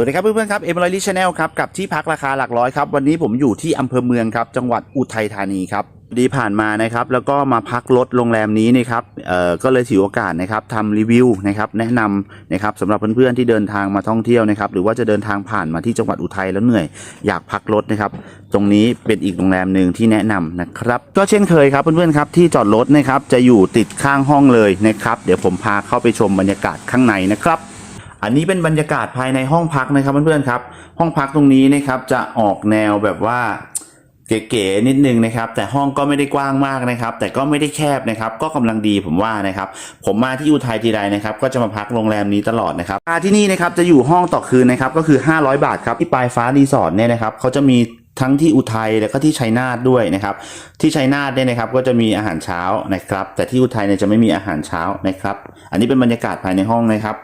สวัสดีครับเพื่อนๆครับเอ็มร้อยลิชแนลครับกับที่พักราคาหลักร้อยครับวันนี้ผมอยู่ที่อำเภอเมืองครับจังหวัดอุทัยธานีครับดีผ่านมานะครับแล้วก็มาพักรถโรงแรมนี้นะครับเอ่อก็เลยถือโอกาสนะครับทำรีวิวนะครับแนะนำนะครับสำหรับเพื่อนๆที่เดินทางมาท่องเที่ยวนะครับหรือว่าจะเดินทางผ่านมาที่จังหวัดอุทัยแล้วเหนื่อยอยากพักรถนะครับตรงนี้เป็นอีกโรงแรมหนึ่งที่แนะนำนะครับก็เช่นเคยครับเพื่อนๆครับที่จอดรถนะครับจะอยู่ติดข้างห้องเลยนะครับเดี๋ยวผมพาเข้าไปชมบรรยากาศข้างในนะครับ อันนี้เป็นบรรยากาศภายในห้องพักนะครับเพื่อนๆครับ ห้องพักตรงนี้นะครับจะออกแนวแบบว่าเก๋ๆนิดนึงนะครับ แต่ห้องก็ไม่ได้กว้างมากนะครับ แต่ก็ไม่ได้แคบนะครับ ก็กำลังดีผมว่านะครับ ผมมาที่อุทัยทีไรนะครับ ก็จะมาพักโรงแรมนี้ตลอดนะครับาที่นี่นะครับจะอยู่ห้องต่อคืนนะครับ ก็คือ 500 บาทครับที่ปลายฟ้ารีสอร์ทเนี่ยนะครับเขาจะมีทั้งที่อุทัยแล้วก็ที่ชัยนาทด้วยนะครับ ที่ชัยนาทเนี่ยนะครับก็จะมีอาหารเช้านะครับ แต่ที่อุทัยเนี่ยจะไม่มีอาหารเช้านะครับ อันนี้เป็นบรรยากาศภายในห้องนะครับ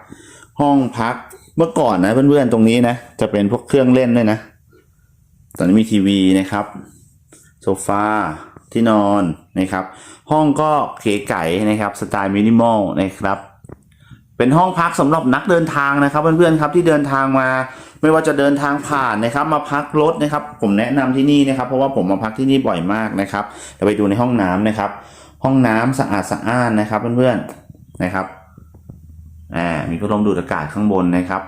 ห้องพักเมื่อก่อนนะเพื่อนๆตรงนี้นะ จะเป็นพวกเครื่องเล่นด้วยนะ ตอนนี้มีทีวีนะครับโซฟาที่นอนนะครับ ห้องก็เก๋ไก๋นะครับสไตล์มินิมอลนะครับ เป็นห้องพักสำหรับนักเดินทางนะครับเพื่อนๆครับที่เดินทางมาไม่ว่าจะเดินทางผ่านนะครับ มาพักรถนะครับ ผมแนะนำที่นี่นะครับ เพราะว่าผมมาพักที่นี่บ่อยมากนะครับเดี๋ยวไปดูในห้องน้ำนะครับ ห้องน้ำสะอาดสะอ้านนะครับเพื่อนๆนะครับ อ่ามีพัดลมดูดอากาศข้างบนนะครับ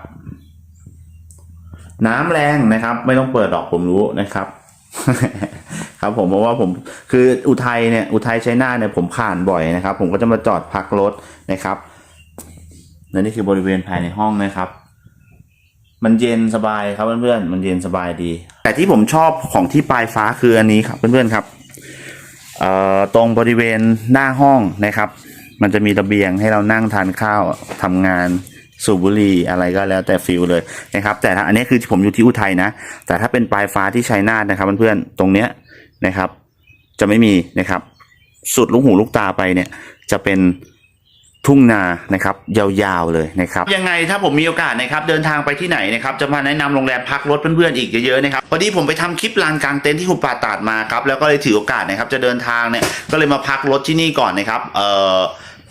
น้ำแรงนะครับ ไม่ต้องเปิดดอกผมรู้นะครับ ครับผมเพราะว่าผมคืออุทัยเนี่ยอุทัยใชัยนาเนี่ยผมผ่านบ่อยนะครับ ผมก็จะมาจอดพักรถนะครับและนี่คือบริเวณภายในห้องนะครับ มันเย็นสบายครับเพื่อนๆมันเย็นสบายดี แต่ที่ผมชอบของที่ปลายฟ้าคืออันนี้ครับเพื่อนๆครับเอ่อตรงบริเวณหน้าห้องนะครับ มันจะมีระเบียงให้เรานั่งทานข้าวทำงานสูบบุหรี่อะไรก็แล้วแต่ฟิลเลยนะครับ แต่ถ้าอันนี้คือผมอยู่ที่อุทัยนะ แต่ถ้าเป็นปลายฟ้าที่ชัยนาทนะครับเพื่อนๆตรงเนี้ยนะครับ จะไม่มีนะครับ สุดลูกหูลูกตาไปเนี่ยจะเป็นทุ่งนานะครับยาวๆเลยนะครับยังไงถ้าผมมีโอกาสนะครับเดินทางไปที่ไหนนะครับจะมาแนะนำโรงแรมพักรถเพื่อนๆอีกเยอะๆนะครับพอดีผมไปทำคลิปลานกลางเต็นท์ที่หุบป่าตาดมาครับแล้วก็เลยถือโอกาสนะครับจะเดินทางเนี่ยก็เลยมาพักรถที่นี่ก่อนนะครับเอ่อ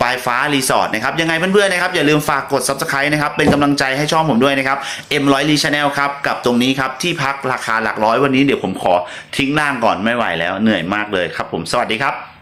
ปลายฟ้ารีสอร์ทนะครับยังไงเพื่อนๆนะครับอย่าลืมฝากกด subscribe นะครับเป็นกำลังใจให้ช่องผมด้วยนะครับ M100 รีชาแนลครับกับตรงนี้ครับที่พักราคาหลักร้อยวันนี้เดี๋ยวผมขอทิ้งล่างก่อนไม่ไหวแล้วเหนื่อยมากเลยครับผมสวัสดีครับ